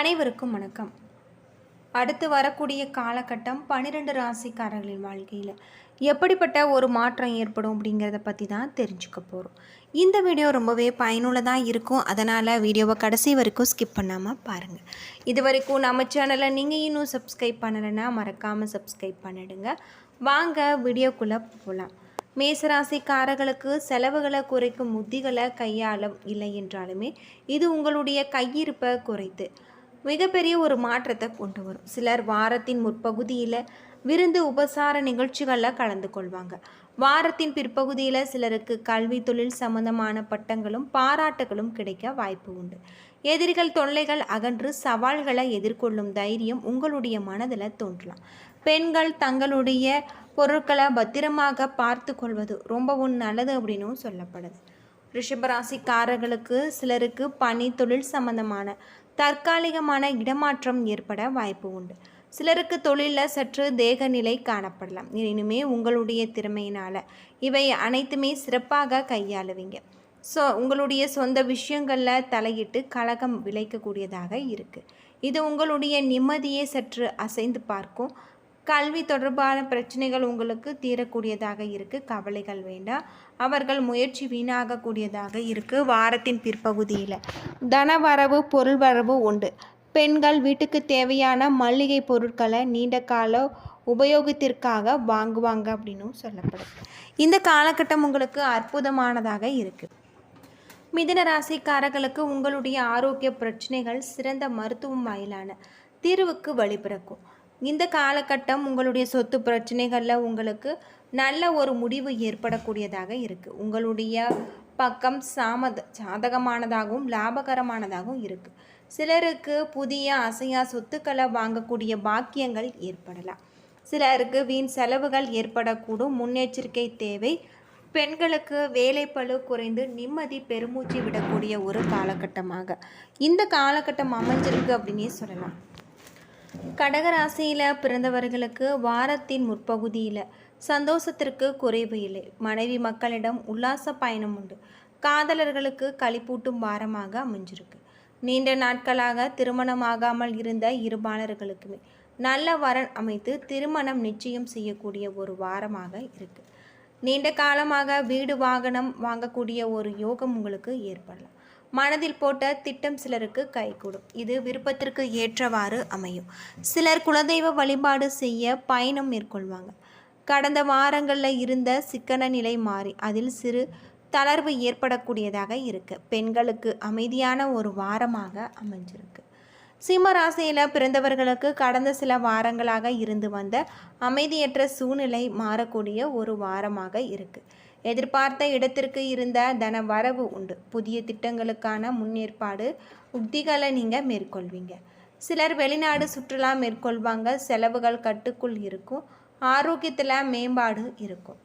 அனைவருக்கும் வணக்கம். அடுத்து வரக்கூடிய காலகட்டம் பன்னிரெண்டு ராசிக்காரர்களின் வாழ்க்கையில் எப்படிப்பட்ட ஒரு மாற்றம் ஏற்படும் அப்படிங்கிறத பற்றி தான் தெரிஞ்சுக்க போகிறோம் இந்த வீடியோ ரொம்பவே பயனுள்ளதாக இருக்கும். அதனால் வீடியோவை கடைசி வரைக்கும் ஸ்கிப் பண்ணாமல் பாருங்கள் இது வரைக்கும் நம்ம சேனலை நீங்கள் இன்னும் சப்ஸ்கிரைப் பண்ணலைன்னா மறக்காமல் சப்ஸ்கிரைப் பண்ணிடுங்க. வாங்க வீடியோக்குள்ளே போகலாம் மேசராசிக்காரர்களுக்கு செலவுகளை குறைக்கும் உத்திகளை கையாள இல்லை என்றாலுமே இது உங்களுடைய கையிருப்பை குறைத்து மிகப்பெரிய ஒரு மாற்றத்தை கொண்டு வரும். சிலர் வாரத்தின் முற்பகுதியில் விருந்து உபசார நிகழ்ச்சிகளில் கலந்து கொள்வாங்க. வாரத்தின் பிற்பகுதியில் சிலருக்கு கல்வி தொழில் சம்பந்தமான பட்டங்களும் பாராட்டுகளும் கிடைக்க வாய்ப்பு உண்டு. எதிரிகள் தொல்லைகள் அகன்று சவால்களை எதிர்கொள்ளும் தைரியம் உங்களுடைய மனதில் தோன்றலாம். பெண்கள் தங்களுடைய பொருட்களை பத்திரமாக பார்த்து கொள்வது ரொம்பவும் நல்லது அப்படின்னும் சொல்லப்படுது. ரிஷபராசிக்காரர்களுக்கு சிலருக்கு பணி தொழில் சம்பந்தமான தற்காலிகமான இடமாற்றம் ஏற்பட வாய்ப்பு உண்டு. சிலருக்கு தொழிலில் சற்று தேகநிலை காணப்படலாம். இனிமே உங்களுடைய திறமையினால் இவை அனைத்துமே சிறப்பாக கையாளுவீங்க. ஸோ உங்களுடைய சொந்த விஷயங்களில் தலையிட்டு கழகம் விளைக்கக்கூடியதாக இருக்குது இது உங்களுடைய நிம்மதியை சற்று அசைந்து பார்க்கும். கல்வி தொடர்பான பிரச்சனைகள் உங்களுக்கு தீரக்கூடியதாக இருக்குது கவலைகள் வேண்டாம். அவர்கள் முயற்சி வீணாகக்கூடியதாக இருக்குது வாரத்தின் பிற்பகுதியில். தனவரவு பொருள் வரவு உண்டு. பெண்கள் வீட்டுக்கு தேவையான மல்லிகை பொருட்களை நீண்ட கால உபயோகத்திற்காக வாங்குவாங்க அப்படின்னும் சொல்லப்படும். இந்த காலகட்டம் உங்களுக்கு அற்புதமானதாக இருக்குது மிதுன ராசிக்காரர்களுக்கு உங்களுடைய ஆரோக்கிய பிரச்சனைகள் சிறந்த மருத்துவம் வாயிலான தீர்வுக்கு வழிபிறக்கும். இந்த காலகட்டம் உங்களுடைய சொத்து பிரச்சனைகளில் உங்களுக்கு நல்ல ஒரு முடிவு ஏற்படக்கூடியதாக இருக்குது உங்களுடைய பக்கம் சாமத சாதகமானதாகவும் லாபகரமானதாகவும் இருக்குது சிலருக்கு புதிய அசையா சொத்துக்களை வாங்கக்கூடிய பாக்கியங்கள் ஏற்படலாம். சிலருக்கு வீண் செலவுகள் ஏற்படக்கூடும். முன்னெச்சரிக்கை தேவை. பெண்களுக்கு வேலைப்பழு குறைந்து நிம்மதி பெருமூச்சு விடக்கூடிய ஒரு காலகட்டமாக. இந்த காலகட்டம் அமைஞ்சிருக்கு அப்படின்னே சொல்லலாம். கடகராசியில் பிறந்தவர்களுக்கு வாரத்தின் முற்பகுதியில் சந்தோஷத்திற்கு குறைவு இல்லை. மனைவி மக்களிடம் உல்லாச பயணம் உண்டு. காதலர்களுக்கு களிப்பூட்டும் வாரமாக அமைஞ்சிருக்கு. நீண்ட நாட்களாக திருமணமாகாமல் இருந்த இருபாலர்களுக்குமே நல்ல வரன் அமைத்து திருமணம் நிச்சயம் செய்யக்கூடிய ஒரு வாரமாக இருக்குது நீண்ட காலமாக வீடு வாகனம் வாங்கக்கூடிய ஒரு யோகம் உங்களுக்கு ஏற்படலாம். மனதில் போட்ட திட்டம் சிலருக்கு கைகூடும். இது விருப்பத்திற்கு ஏற்றவாறு அமையும். சிலர் குலதெய்வ வழிபாடு செய்ய பயணம் மேற்கொள்வாங்க. கடந்த வாரங்களில் இருந்த சிக்கன நிலை மாறி அதில் சிறு தளர்வு ஏற்படக்கூடியதாக இருக்கு. பெண்களுக்கு அமைதியான ஒரு வாரமாக அமைஞ்சிருக்கு. சிம்ம ராசியில் பிறந்தவர்களுக்கு கடந்த சில வாரங்களாக இருந்து வந்த அமைதியற்ற சூழ்நிலை மாறக்கூடிய ஒரு வாரமாக இருக்குது எதிர்பார்த்த இடத்திற்கு இருந்த தன வரவு உண்டு. புதிய திட்டங்களுக்கான முன்னேற்பாடு உத்திகளை நீங்கள் மேற்கொள்வீங்க. சிலர் வெளிநாடு சுற்றுலா மேற்கொள்வாங்க. செலவுகள் கட்டுக்குள் இருக்கும். ஆரோக்கியத்தில் மேம்பாடு இருக்கும்.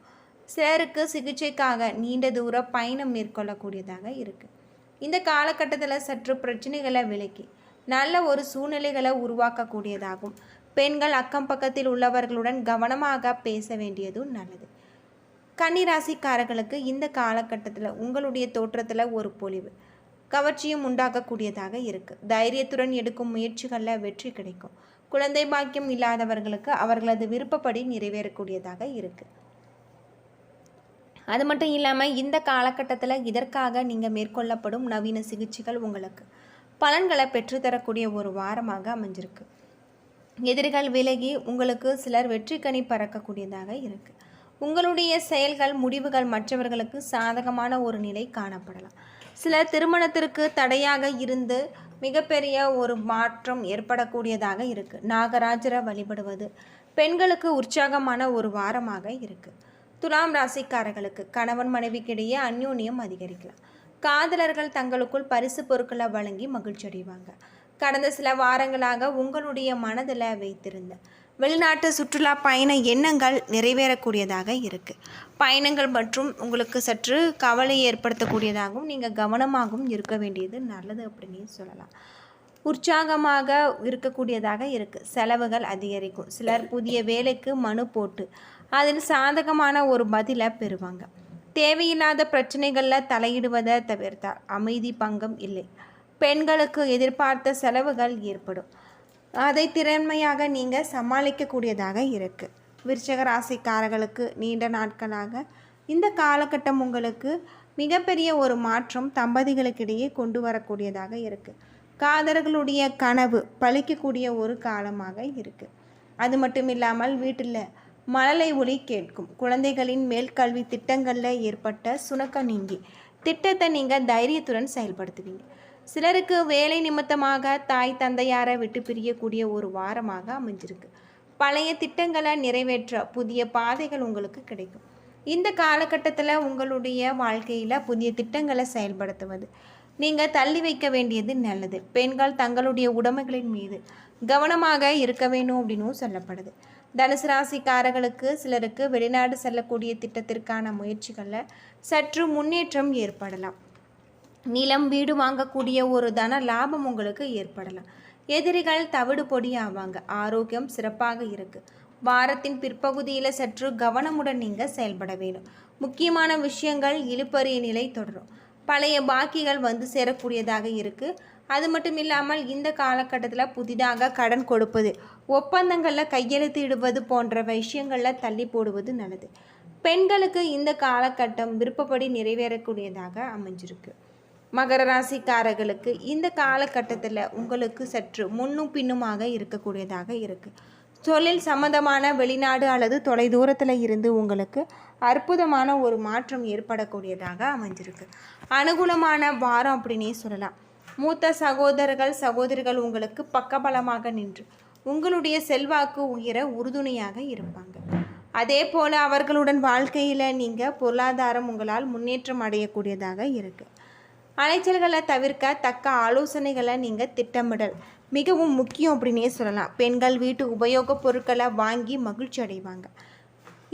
சிலருக்கு சிகிச்சைக்காக நீண்ட தூர பயணம் மேற்கொள்ளக்கூடியதாக இருக்குது இந்த காலகட்டத்தில் சற்று பிரச்சனைகளை விலக்கி நல்ல ஒரு சூழ்நிலைகளை உருவாக்கக்கூடியதாகும். பெண்கள் அக்கம் பக்கத்தில் உள்ளவர்களுடன் கவனமாக பேச வேண்டியதும் நல்லது. கன்னிராசிக்காரர்களுக்கு இந்த காலகட்டத்தில் உங்களுடைய தோற்றத்தில் ஒரு பொலிவு. கவர்ச்சியும் உண்டாக்கக்கூடியதாக இருக்குது தைரியத்துடன் எடுக்கும் முயற்சிகளில் வெற்றி கிடைக்கும். குழந்தை பாக்கியம் இல்லாதவர்களுக்கு அவர்களது விருப்பப்படி நிறைவேறக்கூடியதாக இருக்குது அது மட்டும் இல்லாமல் இந்த காலகட்டத்தில் இதற்காக நீங்கள் மேற்கொள்ளப்படும் நவீன சிகிச்சைகள் உங்களுக்கு பலன்களை பெற்றுத்தரக்கூடிய ஒரு வாரமாக அமைஞ்சிருக்கு. எதிரிகள் விலகி உங்களுக்கு சிலர் வெற்றி கனி பறக்கக்கூடியதாக இருக்குது உங்களுடைய செயல்கள் முடிவுகள் மற்றவர்களுக்கு சாதகமான ஒரு நிலை காணப்படலாம். சில திருமணத்திற்கு தடையாக இருந்து மிகப்பெரிய ஒரு மாற்றம் ஏற்படக்கூடியதாக இருக்குது நாகராஜரை வழிபடுவது பெண்களுக்கு உற்சாகமான ஒரு வாரமாக இருக்குது துலாம் ராசிக்காரர்களுக்கு கணவன் மனைவிக்கிடையே அந்யோன்யம் அதிகரிக்கலாம். காதலர்கள் தங்களுக்குள் பரிசு பொருட்களை வழங்கி மகிழ்ச்சி அடைவாங்க கடந்த சில வாரங்களாக உங்களுடைய மனதில் வைத்திருந்த வெளிநாட்டு சுற்றுலா பயண எண்ணங்கள் நிறைவேறக்கூடியதாக இருக்குது பயணங்கள் மற்றும் உங்களுக்கு சற்று கவலை ஏற்படுத்தக்கூடியதாகவும் நீங்கள் கவனமாகவும் இருக்க வேண்டியது நல்லது அப்படின்னு சொல்லலாம். உற்சாகமாக இருக்கக்கூடியதாக இருக்குது செலவுகள் அதிகரிக்கும். சிலர் புதிய வேலைக்கு மனு போட்டு அதில் சாதகமான ஒரு பதிலை பெறுவாங்க. தேவையில்லாத பிரச்சனைகளில் தலையிடுவதை தவிர்த்தால் அமைதி பங்கம் இல்லை. பெண்களுக்கு எதிர்பார்த்த செலவுகள் ஏற்படும். அதை திறமையாக நீங்கள் சமாளிக்கக்கூடியதாக இருக்குது விருச்சக ராசிக்காரர்களுக்கு நீண்ட நாட்களாக இந்த காலகட்டம் உங்களுக்கு மிகப்பெரிய ஒரு மாற்றம் தம்பதிகளுக்கிடையே கொண்டு வரக்கூடியதாக இருக்குது காதலர்களுடைய கனவு பழிக்கக்கூடிய ஒரு காலமாக இருக்குது அது மட்டும் இல்லாமல் வீட்டில் மழலை ஒளி கேட்கும். குழந்தைகளின் மேல்கல்வி திட்டங்களில் ஏற்பட்ட சுணக்கம் நீங்கி திட்டத்தை நீங்கள் தைரியத்துடன் செயல்படுத்துவீங்க. சிலருக்கு வேலை நிமித்தமாக தாய் தந்தையாரை விட்டு பிரியக்கூடிய ஒரு வாரமாக அமைஞ்சிருக்கு. பழைய திட்டங்களை நிறைவேற்ற புதிய பாதைகள் உங்களுக்கு கிடைக்கும். இந்த காலகட்டத்தில் உங்களுடைய வாழ்க்கையில் புதிய திட்டங்களை செயல்படுத்துவது. நீங்கள் தள்ளி வைக்க வேண்டியது நல்லது. பெண்கள் தங்களுடைய உடமைகளின் மீது கவனமாக இருக்க வேணும் அப்படின்னும் சொல்லப்படுது. தனுசு ராசிக்காரர்களுக்கு சிலருக்கு வெளிநாடு செல்லக்கூடிய திட்டத்திற்கான முயற்சிகளில் சற்று முன்னேற்றம் ஏற்படலாம். நிலம் வீடு வாங்கக்கூடிய ஒரு தன லாபம் உங்களுக்கு ஏற்படலாம். எதிரிகள் தவிடு பொடி ஆவாங்க. ஆரோக்கியம் சிறப்பாக இருக்கு. வாரத்தின் பிற்பகுதியில் சற்று கவனமுடன் நீங்கள் செயல்பட வேணும் முக்கியமான விஷயங்கள் இழுப்பறிய நிலை தொடரும். பழைய பாக்கிகள் வந்து சேரக்கூடியதாக இருக்குது அது மட்டும் இல்லாமல் இந்த காலகட்டத்தில் புதிதாக கடன் கொடுப்பது ஒப்பந்தங்களில் கையெழுத்து இடுவது போன்ற விஷயங்களில் தள்ளி போடுவது நல்லது. பெண்களுக்கு இந்த காலகட்டம் விருப்பப்படி நிறைவேறக்கூடியதாக அமைஞ்சிருக்கு. மகர ராசிக்காரர்களுக்கு இந்த காலகட்டத்தில் உங்களுக்கு சற்று முன்னும் பின்னுமாக இருக்கக்கூடியதாக இருக்குது தொழில் சம்பந்தமான வெளிநாடு அல்லது தொலைதூரத்தில் இருந்து உங்களுக்கு அற்புதமான ஒரு மாற்றம் ஏற்படக்கூடியதாக அமைஞ்சிருக்கு. அனுகூலமான வாரம் அப்படின்னே சொல்லலாம். மூத்த சகோதரர்கள் சகோதரிகள் உங்களுக்கு பக்கபலமாக நின்று உங்களுடைய செல்வாக்கு உயர உறுதுணையாக இருப்பாங்க. அதே போல் அவர்களுடன் வாழ்க்கையில் நீங்கள் பொருளாதாரம் உங்களால் முன்னேற்றம் அடையக்கூடியதாக இருக்குது அலைச்சல்களை தவிர்க்க தக்க ஆலோசனைகளை நீங்கள் திட்டமிடல். மிகவும் முக்கியம் அப்படின்னே சொல்லலாம். பெண்கள் வீட்டு உபயோகப் பொருட்களை வாங்கி மகிழ்ச்சி அடைவாங்க.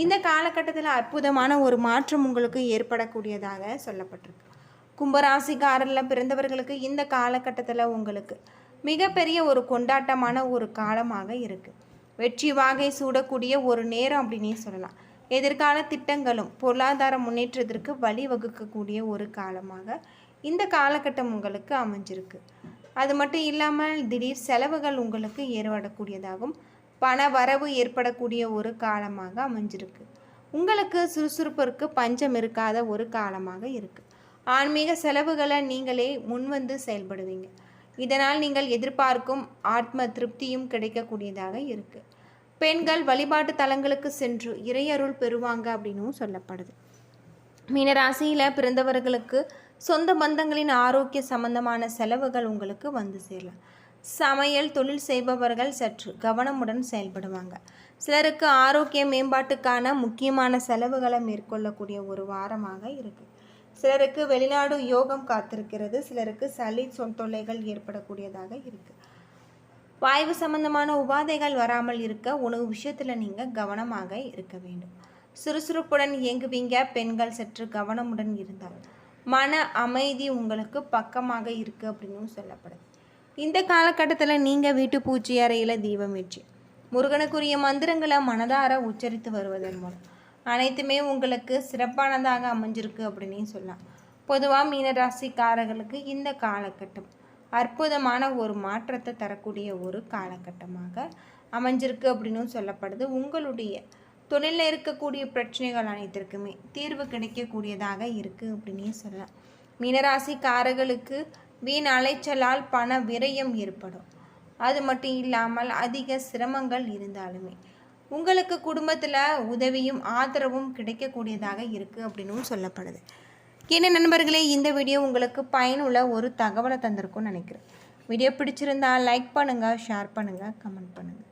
இந்த காலகட்டத்தில் அற்புதமான ஒரு மாற்றம் உங்களுக்கு ஏற்படக்கூடியதாக சொல்லப்பட்டிருக்கு. கும்பராசிக்காரரில் பிறந்தவர்களுக்கு இந்த காலகட்டத்தில் உங்களுக்கு மிகப்பெரிய ஒரு கொண்டாட்டமான ஒரு காலமாக இருக்குது வெற்றி வாகை சூடக்கூடிய ஒரு நேரம் அப்படின்னே சொல்லலாம். எதிர்கால திட்டங்களும் பொருளாதார முன்னேற்றத்திற்கு வழிவகுக்கக்கூடிய ஒரு காலமாக இந்த காலகட்டம் உங்களுக்கு அமைஞ்சிருக்கு. அது மட்டும் இல்லாமல் திடீர் செலவுகள் உங்களுக்கு ஏற்படக்கூடியதாகும் பண வரவு ஏற்படக்கூடிய ஒரு காலமாக அமைஞ்சிருக்கு. உங்களுக்கு சுறுசுறுப்பிற்கு பஞ்சம் இருக்காத ஒரு காலமாக இருக்குது ஆன்மீக செலவுகளை நீங்களே முன்வந்து செயல்படுவீங்க. இதனால் நீங்கள் எதிர்பார்க்கும் ஆத்ம திருப்தியும் கிடைக்கக்கூடியதாக இருக்குது பெண்கள் வழிபாட்டு தலங்களுக்கு சென்று இறையருள் பெறுவாங்க அப்படின்னும் சொல்லப்படுது. மீனராசியில் பிறந்தவர்களுக்கு சொந்த பந்தங்களின் ஆரோக்கிய சம்பந்தமான செலவுகள் உங்களுக்கு வந்து சேரலாம் சமையல் தொழில் செய்பவர்கள் சற்று கவனமுடன் செயல்படுவாங்க. சிலருக்கு ஆரோக்கிய மேம்பாட்டுக்கான முக்கியமான செலவுகளை மேற்கொள்ளக்கூடிய ஒரு வாரமாக இருக்குது சிலருக்கு வெளிநாடு யோகம் காத்திருக்கிறது. சிலருக்கு சளி சொல் தொல்லைகள் ஏற்படக்கூடியதாக இருக்குது வாய்வு சம்பந்தமான உபாதைகள் வராமல் இருக்க உணவு விஷயத்தில் நீங்கள் கவனமாக இருக்க வேண்டும். சுறுசுறுப்புடன் இயங்குவீங்க. பெண்கள் சற்று கவனமுடன் இருந்தால் மன அமைதி உங்களுக்கு பக்கமாக இருக்குது அப்படின்னு சொல்லப்படுது. இந்த காலகட்டத்தில் நீங்கள் வீட்டு பூச்சி அறையில் தீபம் முருகனுக்குரிய மந்திரங்களை மனதார உச்சரித்து வருவதன் மூலம். அனைத்துமே உங்களுக்கு சிறப்பானதாக அமைஞ்சிருக்கு அப்படின்னு சொல்லலாம். பொதுவாக மீனராசிக்காரர்களுக்கு இந்த காலகட்டம் அற்புதமான ஒரு மாற்றத்தை தரக்கூடிய ஒரு காலகட்டமாக அமைஞ்சிருக்கு அப்படின்னு சொல்லப்படுது. உங்களுடைய தொழிலில் இருக்கக்கூடிய பிரச்சனைகள் அனைத்திற்குமே தீர்வு கிடைக்கக்கூடியதாக இருக்குது அப்படின்னே சொல்லலாம். மீனராசிக்காரர்களுக்கு வீண் அலைச்சலால் பண விரயம் ஏற்படும். அது மட்டும் இல்லாமல் அதிக சிரமங்கள் இருந்தாலுமே உங்களுக்கு குடும்பத்தில் உதவியும் ஆதரவும் கிடைக்கக்கூடியதாக இருக்குது அப்படின்னும் சொல்லப்படுது. என்ன நண்பர்களே இந்த வீடியோ உங்களுக்கு பயனுள்ள ஒரு தகவலை தந்திருக்கும்னு நினைக்கிறேன். வீடியோ பிடிச்சிருந்தால் லைக் பண்ணுங்கள் ஷேர் பண்ணுங்கள் கமெண்ட் பண்ணுங்கள்